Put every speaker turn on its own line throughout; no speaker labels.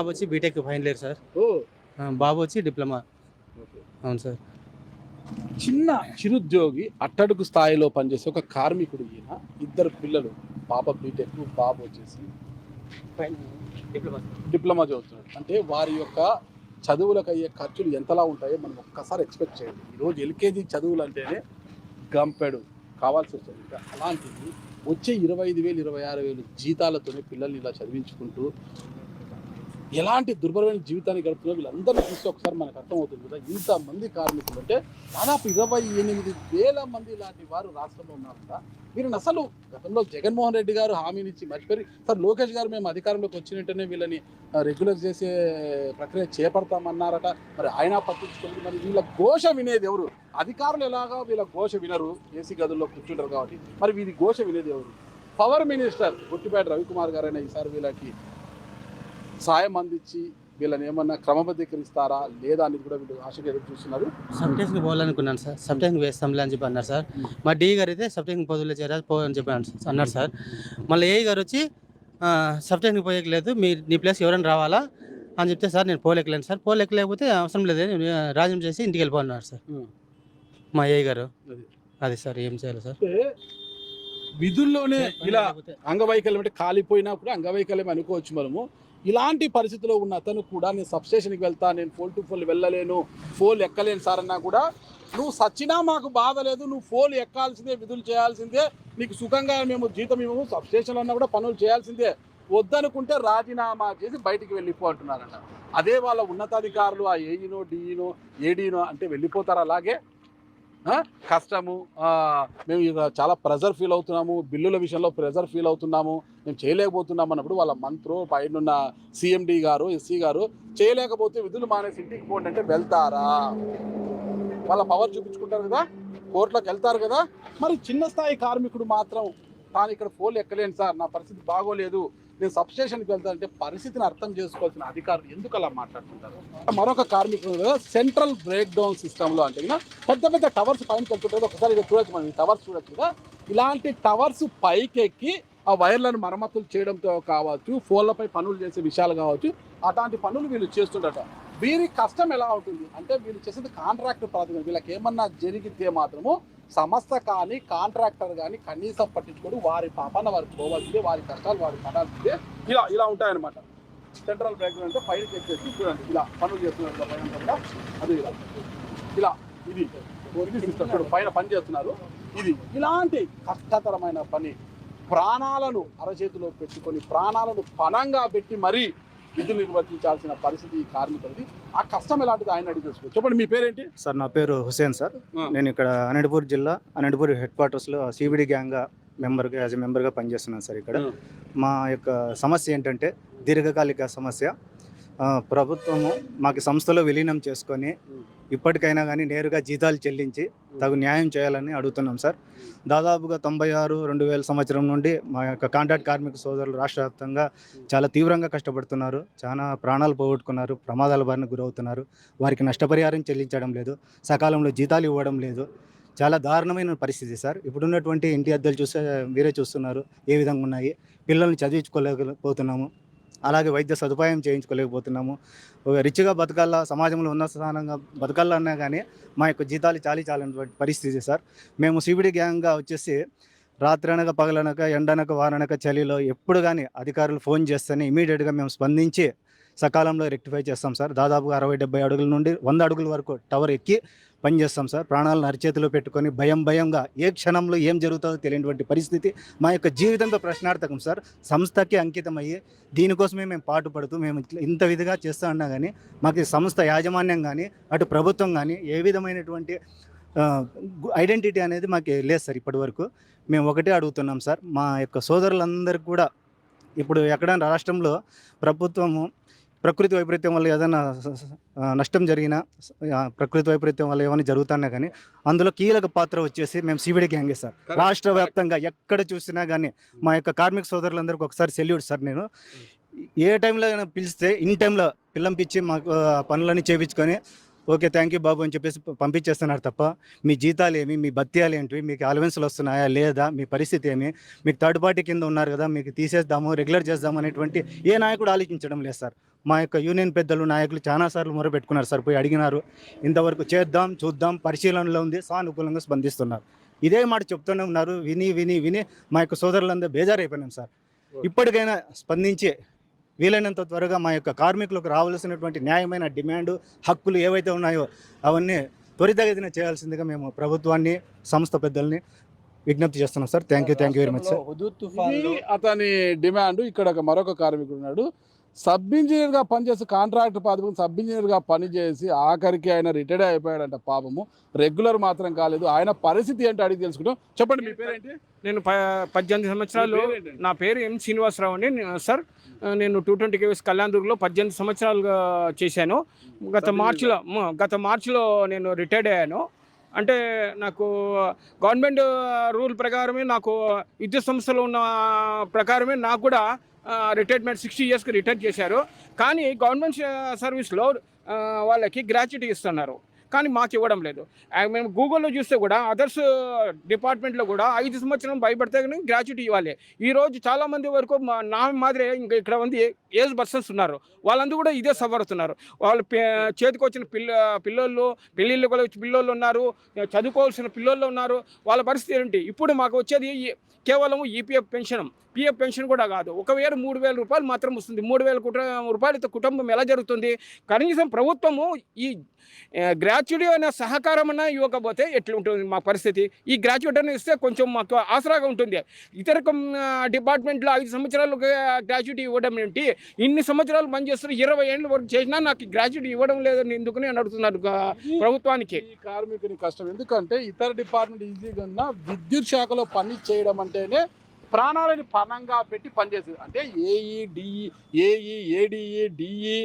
బాబు వచ్చి B Tech final year sir.
ఓ.
బాబు వచ్చి డిప్లొమా. అవును సార్.
చిన్న చిరుద్యోగి అట్టడుగు స్థాయిలో పనిచేసే ఒక కార్మికుడు ఈయన. ఇద్దరు పిల్లలు పాప బీటెక్ బాబు వచ్చేసి
డిప్లొమా.
డిప్లొమా చదువుతున్నాడు. అంటే వారి యొక్క చదువులకు అయ్యే ఖర్చులు ఎంతలా ఉంటాయో మనం ఒక్కసారి ఎక్స్పెక్ట్ చేయండి. ఈరోజు ఎల్కేజీ చదువులు అంటేనే గంపెడు కావాల్సి వస్తుంది. ఇంకా అలాంటిది వచ్చే ఇరవై ఐదు వేలు ఇరవై ఆరు వేలు జీతాలతోనే పిల్లల్ని ఇలా చదివించుకుంటూ ఎలాంటి దుర్భరమైన జీవితాన్ని గడుపుతున్నా వీళ్ళందరినీ చూస్తే ఒకసారి మనకు అర్థమవుతుంది కదా ఇంతమంది కార్మికులు అంటే దాదాపు ఇరవై ఎనిమిది వేల మంది లాంటి వారు రాష్ట్రంలో ఉన్నారు కదా. వీరిని అసలు గతంలో జగన్మోహన్ రెడ్డి గారు హామీనిచ్చి మర్చిపోయి సార్ లోకేష్ గారు మేము అధికారంలోకి వచ్చిన వెంటనే వీళ్ళని రెగ్యులర్ చేసే ప్రక్రియ చేపడతామన్నారట. మరి ఆయన పట్టించుకోండి మరి వీళ్ళ ఘోష వినేది ఎవరు? అధికారులు ఎలాగా వీళ్ళ ఘోష వినరు? ఏసీ గదుల్లో కూర్చుంటారు కాబట్టి. మరి వీరి ఘోష వినేది ఎవరు? పవర్ మినిస్టర్ గుట్టిపేట రవికుమార్ గారైనా ఈసారి వీళ్ళకి సాయం అందించి వీళ్ళని ఏమన్నా క్రమబద్ధీకరిస్తారా లేదా అనేది కూడా వీళ్ళు ఆశగా ఎదురు చూస్తున్నారు.
సబ్ టెస్ట్కి పోవాలనుకున్నాను సార్. సబ్ టెస్ట్కి వేస్తాంలే అని చెప్పి అన్నారు సార్. మా డి గారు అయితే సబ్ టెస్ట్కి పొద్దులో చేరాలి పో అని చెప్పి అన్నారు- సార్. మళ్ళీ ఏ గారు వచ్చి ఆ, సబ్ టెస్ట్కి పోయేయలేదు మీ నీ ప్లేస్ ఎవరైనా రావాలా అని చెప్తే సార్ నేను పోలేకలేను సార్. పోలేకలేకపోతే అవసరం లేదు నేను రాజీనామా చేసి ఇంటికి వెళ్ళిపోన్నారు సార్. మా ఏ గారు.
అది.
సార్ ఏం చేయాలి సార్?
విధుల్లోనే ఇలా అంగవైకల్యం అంటే కాలిపోయినా కూడా అంగవైకల్యం అనుకోవచ్చు మనము. ఇలాంటి పరిస్థితిలో ఉన్న అతను కూడా నేను సబ్స్టేషన్కి వెళ్తా నేను ఫోల్ టు ఫోల్ వెళ్ళలేను ఫోల్ ఎక్కలేను సార్ అన్నా కూడా నువ్వు సచ్చినా మాకు బాధ లేదు నువ్వు ఫోల్ ఎక్కాల్సిందే విధులు చేయాల్సిందే నీకు సుఖంగా మేము జీతం ఇవ్వము సబ్స్టేషన్లో ఉన్నా కూడా పనులు చేయాల్సిందే వద్దనుకుంటే రాజీనామా చేసి బయటికి వెళ్ళిపో అంటున్నారంట. అదే వాళ్ళ ఉన్నతాధికారులు ఆ ఏఈనో డిఈనో ఏడీనో అంటే వెళ్ళిపోతారు అలాగే కష్టము మేము ఇక చాలా ప్రెజర్ ఫీల్ అవుతున్నాము బిల్లుల విషయంలో ప్రెజర్ ఫీల్ అవుతున్నాము మేము చేయలేకపోతున్నాం అన్నప్పుడు వాళ్ళ మంత్రు పైన సిఎండి గారు ఎస్సీ గారు చేయలేకపోతే విధులు మానేసి ఇంటికి పోండి అంటే వెళ్తారా? వాళ్ళ పవర్ చూపించుకుంటారు కదా కోర్టులోకి వెళ్తారు కదా మరి చిన్న స్థాయి కార్మికుడు మాత్రం తాను ఇక్కడ ఫోన్ ఎక్కలేను సార్ నా పరిస్థితి బాగోలేదు నేను సబ్స్టేషన్కి వెళ్తానంటే పరిస్థితిని అర్థం చేసుకోవాల్సిన అధికారులు ఎందుకు అలా మాట్లాడుతుంటారు? మరొక కార్మికులు సెంట్రల్ బ్రేక్ డౌన్ సిస్టంలో అంటే పెద్ద పెద్ద టవర్స్ పైన వెళ్తుంటారు ఒకసారి ఇక్కడ చూడొచ్చు మనం టవర్స్ చూడొచ్చు కదా. ఇలాంటి టవర్స్ పైకెక్కి ఆ వైర్లను మరమ్మతులు చేయడంతో కావచ్చు ఫోన్లపై పనులు చేసే విషయాలు కావచ్చు అట్లాంటి పనులు వీళ్ళు చేస్తుంటారు వీరి కష్టం ఎలా ఉంటుంది? అంటే వీళ్ళు చేసేది కాంట్రాక్ట్ ప్రాతిపదిక వీళ్ళకి ఏమన్నా జరిగితే మాత్రము సంస్థ కానీ కాంట్రాక్టర్ కానీ కనీసం పట్టించుకొని వారి పాపన వారు పోవాల్సిందే వారి కష్టాలు వారికి పడాల్సిందే. ఇలా ఇలా ఉంటాయన్నమాట. సెంట్రల్ బ్రేక్ అంటే పైన ఎక్కేసి చూడండి. ఇలా పనులు చేస్తున్నారు పైన అది ఇలా. ఇలా ఇది. చూడు పైన పని చేస్తున్నారు. ఇది. ఇలాంటి కష్టతరమైన పని ప్రాణాలను అరచేతిలో పెట్టుకొని ప్రాణాలను పణంగా పెట్టి మరీ విధులు నిర్వర్తించాల్సిన పరిస్థితి ఈ కార్మికులది ఆ కష్టం ఎలాంటిది ఆయన అడిగి తెలుసుకో. చెప్పండి మీ పేరేంటి?
సార్ నా పేరు హుసేన్ సార్. నేను ఇక్కడ అనంతపూర్ జిల్లా అనంతపూర్ హెడ్ క్వార్టర్స్లో సిబిడి గ్యాంగ్గా మెంబర్గా యాజ్ ఎ మెంబర్గా పనిచేస్తున్నాను సార్ ఇక్కడ. మా యొక్క సమస్య ఏంటంటే దీర్ఘకాలిక సమస్య. ప్రభుత్వము మాకు సంస్థలో విలీనం చేసుకొని ఇప్పటికైనా కానీ నేరుగా జీతాలు చెల్లించి తగు న్యాయం చేయాలని అడుగుతున్నాం సార్. దాదాపుగా తొంభై ఆరు రెండు వేల సంవత్సరం నుండి మా యొక్క కాంట్రాక్ట్ కార్మిక సోదరులు రాష్ట్ర వ్యాప్తంగా చాలా తీవ్రంగా కష్టపడుతున్నారు. చాలా ప్రాణాలు పోగొట్టుకున్నారు ప్రమాదాల బారిన గురవుతున్నారు. వారికి నష్టపరిహారం చెల్లించడం లేదు సకాలంలో జీతాలు ఇవ్వడం లేదు. చాలా దారుణమైన పరిస్థితి సార్. ఇప్పుడున్నటువంటి ఇంటి అద్దెలు చూస్తే మీరే చూస్తున్నారు ఏ విధంగా ఉన్నాయి. పిల్లల్ని చదివించుకోలేకపోతున్నాము అలాగే వైద్య సదుపాయం చేయించుకోలేకపోతున్నాము. ఒక రిచ్గా బతకాలా సమాజంలో ఉన్న స్థానంగా బతకాలన్నా కానీ మా యొక్క జీతాలు చాలీ చాలని పరిస్థితి సార్. మేము సిబిడి గ్యాంగ్గా వచ్చేసి రాత్రి అనక పగలనక ఎండనక వారనక చలిలో ఎప్పుడు కానీ అధికారులు ఫోన్ చేస్తేనే ఇమీడియట్గా మేము స్పందించి సకాలంలో రెక్టిఫై చేస్తాం సార్. దాదాపుగా అరవై డెబ్బై అడుగుల నుండి వంద అడుగుల వరకు టవర్ ఎక్కి పనిచేస్తాం సార్. ప్రాణాలను అరిచేతిలో పెట్టుకొని భయం భయంగా ఏ క్షణంలో ఏం జరుగుతుందో తెలియనటువంటి పరిస్థితి మా యొక్క జీవితంతో ప్రశ్నార్థకం సార్. సంస్థకి అంకితం అయ్యి దీనికోసమే మేము పాటుపడుతూ మేము ఇంత విధిగా చేస్తూ ఉన్నా కానీ మాకు సంస్థ యాజమాన్యం కానీ అటు ప్రభుత్వం కానీ ఏ విధమైనటువంటి ఐడెంటిటీ అనేది మాకు లేదు సార్ ఇప్పటి వరకు మేము ఒకటే అడుగుతున్నాం సార్. మా యొక్క సోదరులందరికీ కూడా ఇప్పుడు ఎక్కడైనా రాష్ట్రంలో ప్రభుత్వము ప్రకృతి వైపరీత్యం వల్ల ఏదైనా నష్టం జరిగినా ప్రకృతి వైపరీత్యం వల్ల ఏమైనా జరుగుతున్నా కానీ అందులో కీలక పాత్ర వచ్చేసి మేము సిబిడి గ్యాంగే సార్. రాష్ట్ర వ్యాప్తంగా ఎక్కడ చూసినా కానీ మా యొక్క కార్మిక సోదరులందరికీ ఒకసారి సెల్యూట్ సార్ నేను. ఏ టైంలో పిలిస్తే ఇన్ టైంలో పిల్లంపిచ్చి మాకు పనులన్నీ చేపించుకొని ఓకే థ్యాంక్ యూ బాబు అని చెప్పేసి పంపించేస్తున్నారు తప్ప మీ జీతాలు ఏమి మీ భత్యాలు ఏంటివి మీకు అలవెన్స్లు వస్తున్నాయా లేదా మీ పరిస్థితి ఏమి మీకు థర్డ్ పార్టీ కింద ఉన్నారు కదా మీకు తీసేద్దాము రెగ్యులర్ చేద్దాము అనేటువంటి ఏ నాయకుడు ఆలోచించడం లేదు సార్. మా యొక్క యూనియన్ పెద్దలు నాయకులు చాలాసార్లు మొరపెట్టుకున్నారు సార్ పోయి అడిగినారు. ఇంతవరకు చేద్దాం చూద్దాం పరిశీలనలో ఉంది సానుకూలంగా స్పందిస్తున్నారు. ఇదే మాట చెప్తూనే ఉన్నారు విని విని విని మా యొక్క సోదరులందరూ బేజారైపోయినాం సార్. ఇప్పటికైనా స్పందించి వీలైనంత త్వరగా మా యొక్క కార్మికులకు రావాల్సినటువంటి న్యాయమైన డిమాండ్ హక్కులు ఏవైతే ఉన్నాయో అవన్నీ త్వరితగతిన చేయాల్సిందిగా మేము ప్రభుత్వాన్ని సంస్థ పెద్దల్ని విజ్ఞప్తి చేస్తున్నాం sir. Thank you thank you very much sir
అతని డిమాండ్. ఇక్కడ ఒక మరొక కార్మికుడు ఉన్నాడు. సబ్ ఇంజనీర్గా పనిచేసి కాంట్రాక్ట్ పదవికి సబ్ ఇంజనీర్గా పనిచేసి ఆఖరికి ఆయన రిటైర్డ్ అయిపోయాడంట పాపము. రెగ్యులర్ మాత్రం కాలేదు. ఆయన పరిస్థితి ఏంటో అడిగి తెలుసుకుంటాం చెప్పండి మీ పేరేంటి?
నేను ప పద్దెనిమిది సంవత్సరాలు? నా పేరు ఎం శ్రీనివాసరావు అండి. సార్ నేను టూ ట్వంటీ కేవీస్ కళ్యాణదుర్గలో పద్దెనిమిది సంవత్సరాలుగా చేశాను. గత మార్చిలో గత మార్చిలో నేను రిటైర్డ్ అయ్యాను. అంటే నాకు గవర్నమెంట్ రూల్ ప్రకారమే నాకు విద్యుత్ సంస్థలో ఉన్న ప్రకారమే నాకు కూడా రిటైర్మెంట్ సిక్స్టీ ఇయర్స్కి రిటైర్ చేశారు. కానీ గవర్నమెంట్ సర్వీస్లో వాళ్ళకి గ్రాట్యుటీ ఇస్తున్నారు. కానీ మాకు ఇవ్వడం లేదు. మేము గూగుల్లో చూస్తే కూడా అదర్స్ డిపార్ట్మెంట్లో కూడా ఐదు సంవత్సరం భయపడితే కానీ గ్రాట్యుటీ ఇవ్వాలి. ఈ రోజు వరకు మా నా మాదిరి ఇంకా ఇక్కడ ఉంది ఏజ్ పర్సన్స్ ఉన్నారు. వాళ్ళందరూ కూడా ఇదే సవరుతున్నారు వాళ్ళు పే- చేతికి వచ్చిన పిల్ల పిల్లోళ్ళు పెళ్ళిళ్ళు కూడా పిల్లోళ్ళు ఉన్నారు. చదువుకోవాల్సిన పిల్లోళ్ళు ఉన్నారు. వాళ్ళ పరిస్థితి ఏంటి? ఇప్పుడు మాకు వచ్చేది కేవలం ఈపీఎఫ్ పెన్షన్. పిఎఫ్ పెన్షన్ కూడా కాదు. ఒకవేళ మూడు వేల రూపాయలు మాత్రం వస్తుంది. మూడు వేల రూపాయలతో కుటుంబం ఎలా జరుగుతుంది? కనీసం ప్రభుత్వము ఈ గ్రాట్యుటీ అనే సహకారం అన్న ఇవ్వకపోతే ఎట్లుంటుంది మా పరిస్థితి? ఈ గ్రాట్యుటీ అని ఇస్తే కొంచెం మాకు ఆసరాగా ఉంటుంది. ఇతర డిపార్ట్మెంట్లో ఐదు సంవత్సరాలు గ్రాట్యుటీ ఇవ్వడం ఏంటి? ఇన్ని సంవత్సరాలు పనిచేస్తున్న ఇరవై ఏళ్ళ వరకు చేసినా నాకు గ్రాట్యుటీ ఇవ్వడం లేదని ఎందుకని అని అడుగుతున్నారు గా- ప్రభుత్వానికి.
ఈ కార్మికుని కష్టం. ఎందుకంటే ఇతర డిపార్ట్మెంట్ ఈజీగా విద్యుత్ శాఖలో పని చేయడం అంటేనే ప్రాణాలని పణంగా పెట్టి పనిచేస్తుంది అంటే AE DE AE ADE DE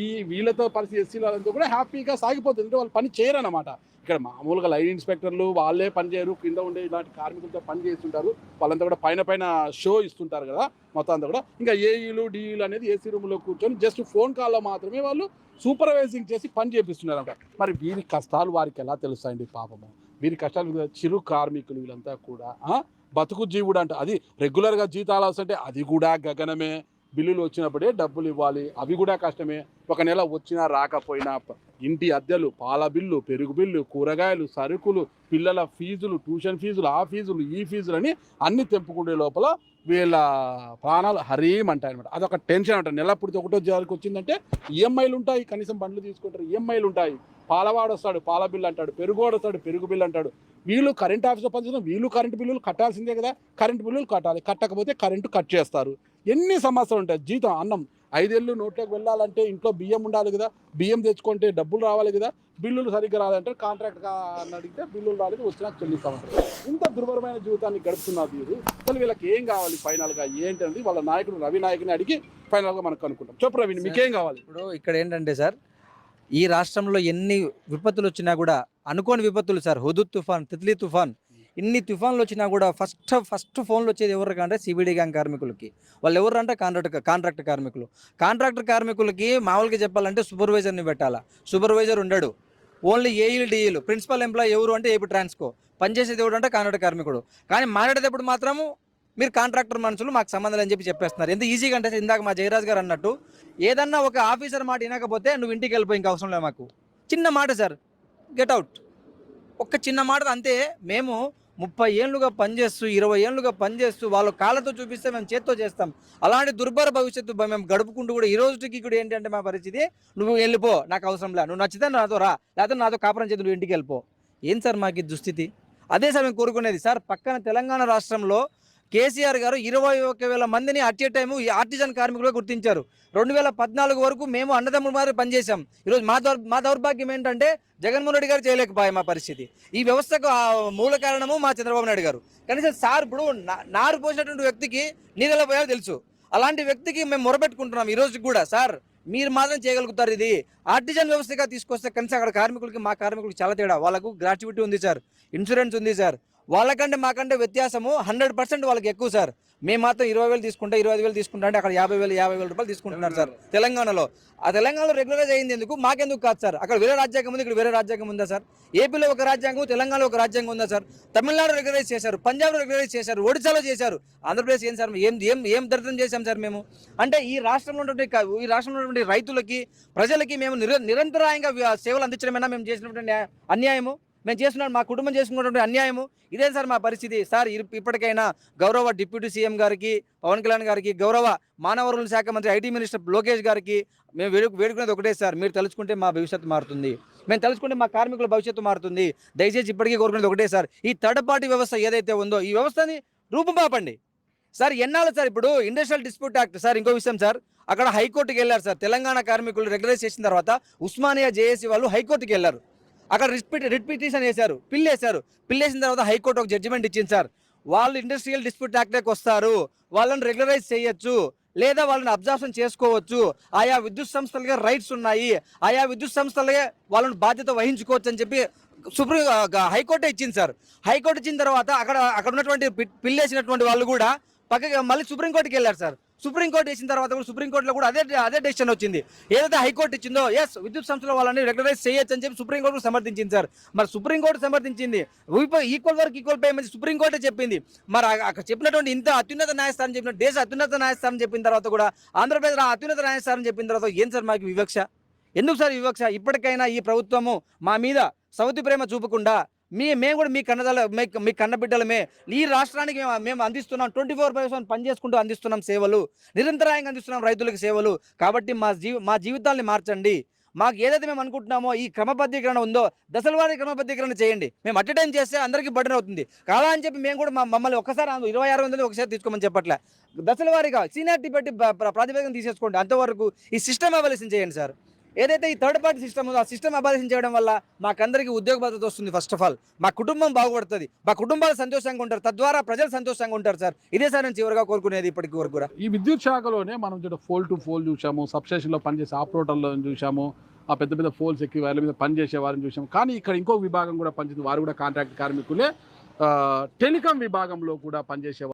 ఈ వీళ్ళతో పరిస్థితి ఎస్సీ వాళ్ళంతా కూడా హ్యాపీగా సాగిపోతుంది అంటే వాళ్ళు పని చేయరన్నమాట. ఇక్కడ మామూలుగా లైన్ ఇన్స్పెక్టర్లు వాళ్ళే పని చేయరు. కింద ఉండే ఇలాంటి కార్మికులతో పని చేస్తుంటారు. వాళ్ళంతా కూడా పైన పైన షో ఇస్తుంటారు కదా మొత్తం అంతా కూడా. ఇంకా ఏఈలు డిఈలు అనేది ఏసీ రూమ్లో కూర్చొని జస్ట్ ఫోన్ కాల్లో మాత్రమే వాళ్ళు సూపర్వైజింగ్ చేసి పని చేపిస్తున్నారు అంట మరి వీరి కష్టాలు వారికి ఎలా తెలుస్తాయండి పాపము? వీరి కష్టాలు చిరు కార్మికులు వీళ్ళంతా కూడా బతుకు జీవుడు అంట. అది రెగ్యులర్గా జీతాలు వస్తుంటే అది కూడా గగనమే. బిల్లులు వచ్చినప్పుడే డబ్బులు ఇవ్వాలి. అవి కూడా కష్టమే. ఒక నెల వచ్చినా రాకపోయినా ఇంటి అద్దెలు పాల బిల్లు పెరుగు బిల్లు కూరగాయలు సరుకులు పిల్లల ఫీజులు ట్యూషన్ ఫీజులు ఆ ఫీజులు ఈ ఫీజులు అని అన్ని తెంపుకునే లోపల వీళ్ళ ప్రాణాలు హరీమంటాయి అనమాట అదొక టెన్షన్ అంట. నెల పుడితే ఒకటో జారికి వచ్చిందంటే ఈఎంఐలు ఉంటాయి. కనీసం బండ్లు తీసుకుంటారు. ఈఎంఐలు ఉంటాయి. పాలవాడు వస్తాడు పాల బిల్లు అంటాడు పెరుగువాడు వస్తాడు పెరుగు బిల్లు అంటాడు. వీళ్ళు కరెంట్ ఆఫీస్లో పనిచేసిన వీళ్ళు కరెంటు బిల్లులు కట్టాల్సిందే కదా. కరెంటు బిల్లులు కట్టాలి. కట్టకపోతే కరెంటు కట్ చేస్తారు. ఎన్ని సమస్యలు ఉంటాయి? జీతం అన్నం. ఐదేళ్ళు నోట్లోకి వెళ్ళాలంటే ఇంట్లో బియ్యం ఉండాలి కదా. బియ్యం తెచ్చుకుంటే డబ్బులు రావాలి కదా. బిల్లులు సరిగ్గా రాలంటే కాంట్రాక్ట్ అని అడిగితే బిల్లులు రాలేదు వచ్చినా చెల్లిస్తామంటారు ఇంత దుర్భరమైన జీవితాన్ని గడుపుతున్నారు వీరు. అసలు వీళ్ళకి ఏం కావాలి ఫైనల్గా ఏంటంటే వాళ్ళ నాయకుడు రవి నాయకుని అడిగి ఫైనల్గా మనకు అనుకుంటాం చెప్పు రవి మీకేం కావాలి?
ఇప్పుడు ఇక్కడ ఏంటంటే సార్ ఈ రాష్ట్రంలో ఎన్ని విపత్తులు వచ్చినా కూడా అనుకోని విపత్తులు సార్. హుదూద్ తుఫాన్ తిత్లీ తుఫాన్ ఇన్ని తుఫాన్లు వచ్చినా కూడా ఫస్ట్ ఫస్ట్ ఫోన్లు వచ్చేది ఎవరికి అంటే సిబిడి గ్యాంగ్ కార్మికులకి. వాళ్ళు ఎవరు అంటే కాంట్రాక్ట్ కాంట్రాక్ట్ కార్మికులు. కాంట్రాక్టర్ కార్మికులకి మామూలుగా చెప్పాలంటే సూపర్వైజర్ని పెట్టాలా. సూపర్వైజర్ ఉండడు. ఓన్లీ ఏఈలు డిఈలు. ప్రిన్సిపల్ ఎంప్లాయ్ ఎవరు అంటే ఏపీ ట్రాన్స్కో. పనిచేసేది ఎవడు అంటే కాంట్రాక్ట్ కార్మికుడు. కానీ మాట్లాడేటప్పుడు మాత్రము మీరు కాంట్రాక్టర్ మనుషులు మాకు సంబంధం అని చెప్పి చెప్పేస్తున్నారు. ఎంత ఈజీగా అంటే ఇందాక మా జయరాజ్ గారు అన్నట్టు ఏదన్నా ఒక ఆఫీసర్ మాట వినకపోతే నువ్వు ఇంటికి వెళ్ళిపోయి ఇంకా అవసరం లేదు మాకు. చిన్న మాట సార్ గెట్ అవుట్. ఒక్క చిన్న మాట అంతే. మేము ముప్పై ఏళ్ళుగా పనిచేస్తూ ఇరవై ఏళ్ళుగా పనిచేస్తూ వాళ్ళ కాళ్ళతో చూపిస్తే మేము చేత్తో చేస్తాం. అలాంటి దుర్భర భవిష్యత్తు మేము గడుపుకుంటూ కూడా ఈ రోజుకి కూడా ఏంటంటే మా పరిస్థితి నువ్వు వెళ్ళిపో నాకు అవసరం లే. నువ్వు నచ్చితే నాతో రా లేకపోతే నాతో కాపురం చేతి నువ్వు ఇంటికి వెళ్ళిపో. ఏం సార్ మాకు ఈ దుస్థితి? అదే సార్ మేము కోరుకునేది. సార్ పక్కన తెలంగాణ రాష్ట్రంలో కేసీఆర్ గారు ఇరవై ఒక వేల మందిని అట్ ఏ టైము ఈ ఆర్టిజన్ కార్మికులుగా గుర్తించారు. రెండు వేల పద్నాలుగు వరకు మేము అన్నదమ్ముల మాదిరి పనిచేశాం. ఈరోజు మా దౌర్ మా దౌర్భాగ్యం ఏంటంటే జగన్మోహన్ రెడ్డి గారు చేయలేకపోయా మా పరిస్థితి. ఈ వ్యవస్థకు మూల కారణము మా చంద్రబాబు నాయుడు గారు. కనీసం సార్ ఇప్పుడు నా- నారు పోసినటువంటి వ్యక్తికి నీళ్ళలో పోయాలో తెలుసు. అలాంటి వ్యక్తికి మేము మొరబెట్టుకుంటున్నాం ఈరోజు కూడా. సార్ మీరు మాత్రం చేయగలుగుతారు ఇది. ఆర్టిజన్ వ్యవస్థగా తీసుకొస్తే కనీసం అక్కడ కార్మికులకి మా కార్మికులకి చాలా తేడా. వాళ్ళకు గ్రాట్యుటీ ఉంది సార్. ఇన్సూరెన్స్ ఉంది సార్. వాళ్ళకంటే మాకంటే వ్యత్యాసము హండ్రెడ్ పర్సెంట్ వాళ్ళకి ఎక్కువ సార్. మేము మాత్రం ఇరవై వేలు తీసుకుంటే ఇరవై ఐదు వేలు తీసుకుంటా అంటే అక్కడ యాభై వేలు యాభై వేల రూపాయలు తీసుకుంటున్నారు సార్ తెలంగాణలో. ఆ తెలంగాణలో రెగ్యులరైజ్ అయింది ఎందుకు? మాకెందుకు కాదు సార్. అక్కడ వేరే రాజ్యాంగం ఉంది ఇక్కడ వేరే రాజ్యాంగం ఉందా సార్? ఏపీలో ఒక రాజ్యాంగం తెలంగాణలో ఒక రాజ్యాంగం ఉందా సార్? తమిళనాడు రెగ్యులరైజ్ చేశారు పంజాబ్లో రెగ్యులరైజ్ చేశారు ఒడిశాలో చేశారు ఆంధ్రప్రదేశ్ ఏం సార్? ఏం ఏం ఏం దరిద్రం చేశాం సార్ మేము? అంటే ఈ రాష్ట్రంలో ఉన్నటువంటి ఈ రాష్ట్రంలో ఉన్నటువంటి రైతులకి ప్రజలకి మేము నిర నిరంతరాయంగా సేవలు అందించడమేనా మేము చేసినటువంటి అన్యాయము? మేము చేస్తున్నాం మా కుటుంబం చేసుకున్నటువంటి అన్యాయము. ఇదే సార్ మా పరిస్థితి. సార్ ఇప్పటికైనా గౌరవ డిప్యూటీ సీఎం గారికి పవన్ కళ్యాణ్ గారికి గౌరవ మానవ శాఖ మంత్రి ఐటీ మినిస్టర్ లోకేష్ గారికి మేము వేడు వేడుకునేది ఒకటే సార్. మీరు తలుచుకుంటే మా భవిష్యత్తు మారుతుంది. మేము తలుచుకుంటే మా కార్మికుల భవిష్యత్తు మారుతుంది. దయచేసి ఇప్పటికీ కోరుకునేది ఒకటే సార్. ఈ థర్డ్ పార్టీ వ్యవస్థ ఏదైతే ఉందో ఈ వ్యవస్థని రూపుమాపండి. సార్ ఎన్నాళ్ళు సార్ ఇప్పుడు ఇండస్ట్రియల్ డిస్ప్యూట్ యాక్ట్ సార్ ఇంకో విషయం సార్. అక్కడ హైకోర్టుకి వెళ్ళారు సార్. తెలంగాణ కార్మికులు రెగ్యులైజ్ చేసిన తర్వాత ఉస్మానియా జేఏసీ వాళ్ళు హైకోర్టుకి వెళ్ళారు. అక్కడ రిట్ రిట్ పిటిషన్ వేశారు. పిల్ వేశారు. వేసిన తర్వాత హైకోర్టు ఒక జడ్జిమెంట్ ఇచ్చింది సార్. వాళ్ళు ఇండస్ట్రియల్ డిస్ప్యూట్ యాక్ట్కి వస్తారు. వాళ్ళని రెగ్యులరైజ్ చేయొచ్చు. లేదా వాళ్ళని అబ్జర్వేషన్ చేసుకోవచ్చు. ఆయా విద్యుత్ సంస్థలకే రైట్స్ ఉన్నాయి. ఆయా విద్యుత్ సంస్థలకే వాళ్ళని బాధ్యత వహించుకోవచ్చు అని చెప్పి సుప్రీం హైకోర్టు ఇచ్చింది సార్. హైకోర్టు ఇచ్చిన తర్వాత అక్కడ అక్కడ ఉన్నటువంటి పి- వాళ్ళు కూడా పక్కకి మళ్ళీ సుప్రీంకోర్టుకి వెళ్ళారు సార్. సుప్రీంకోర్టు వేసిన తర్వాత కూడా సుప్రీంకోర్టులో కూడా అదే అదే డెసిషన్ వచ్చింది. ఏదైతే హైకోర్టు ఇచ్చిందో ఎస్ విద్యుత్ సంస్థల వాళ్ళని రెగ్యులరైజ్ చేయొచ్చు అని చెప్పి సుప్రీంకోర్టు సమర్థించింది సార్. మరి సుప్రీంకోర్టు సమర్థించింది. ఈక్వల్ వర్క్ ఈక్వల్ పేమెంట్ సుప్రీంకోర్టే చెప్పింది. మరి అక్కడ చెప్పినటువంటి ఇంత అత్యున్నత న్యాయస్థానం చెప్పిన దేశ అత్యున్నత న్యాయస్థానం చెప్పిన తర్వాత కూడా ఆంధ్రప్రదేశ్ అత్యున్నత న్యాయస్థానం చెప్పిన తర్వాత ఏం సార్ మాకు వివక్ష? ఎందుకు సార్ వివక్ష? ఇప్పటికైనా ఈ ప్రభుత్వము మా మీద సౌతి ప్రేమ చూపకుండా మీ మేము కూడా మీ కన్నదల మీ- కన్నబిడ్డలమే ఈ రాష్ట్రానికి మేము మేము అందిస్తున్నాం. ట్వంటీ ఫోర్ బై సెవెన్ పనిచేసుకుంటూ అందిస్తున్నాం సేవలు. నిరంతరాయంగా అందిస్తున్నాం రైతులకు సేవలు. కాబట్టి మా జీవి మా జీవితాల్ని మార్చండి. మాకు ఏదైతే మేము అనుకుంటున్నామో ఈ క్రమబద్ధీకరణ ఉందో దశలవారి క్రమబద్ధీకరణ చేయండి. మేము అట్ టైం చేస్తే అందరికీ బటన్ అవుతుంది. కాదా అని చెప్పి మేము కూడా మా మమ్మల్ని ఒకసారి ఇరవై ఆరు వందలు ఒకసారి తీసుకోమని చెప్పట్లే. దశలవారీగా సీనియారిటీ పెట్టి ప్రాతిపదికన తీసేసుకోండి. అంతవరకు ఈ సిస్టమ్ అవలసిన చేయండి సార్. ఏదైతే ఈ థర్డ్ పార్టీ సిస్టమ్ ఉందో ఆ సిస్టమ్ అబాలిషన్ చేయడం వల్ల మాకందరికీ ఉద్యోగ భద్రత వస్తుంది ఫస్ట్ ఆఫ్ ఆల్ మా కుటుంబం బాగుపడుతుంది. మా కుటుంబాలు సంతోషంగా ఉంటారు. తద్వారా ప్రజలు సంతోషంగా ఉంటారు సార్. ఇదే సార్ నేను చివరిగా కోరుకునేది ఇప్పటికి వరకు కూడా.
ఈ విద్యుత్ శాఖలోనే మనం చూడ ఫోల్ టు ఫోల్ చూసాము సబ్స్టేషన్లో పనిచేసే ఆపరేటర్లో చూసాము ఆ పెద్ద పెద్ద ఫోల్స్ ఎక్కి వాళ్ళ మీద పనిచేసే వారిని చూసాము కానీ ఇక్కడ ఇంకో విభాగం కూడా పనిచేసింది. వారు కూడా కాంట్రాక్ట్ కార్మికులే. టెలికాం విభాగంలో కూడా పనిచేసే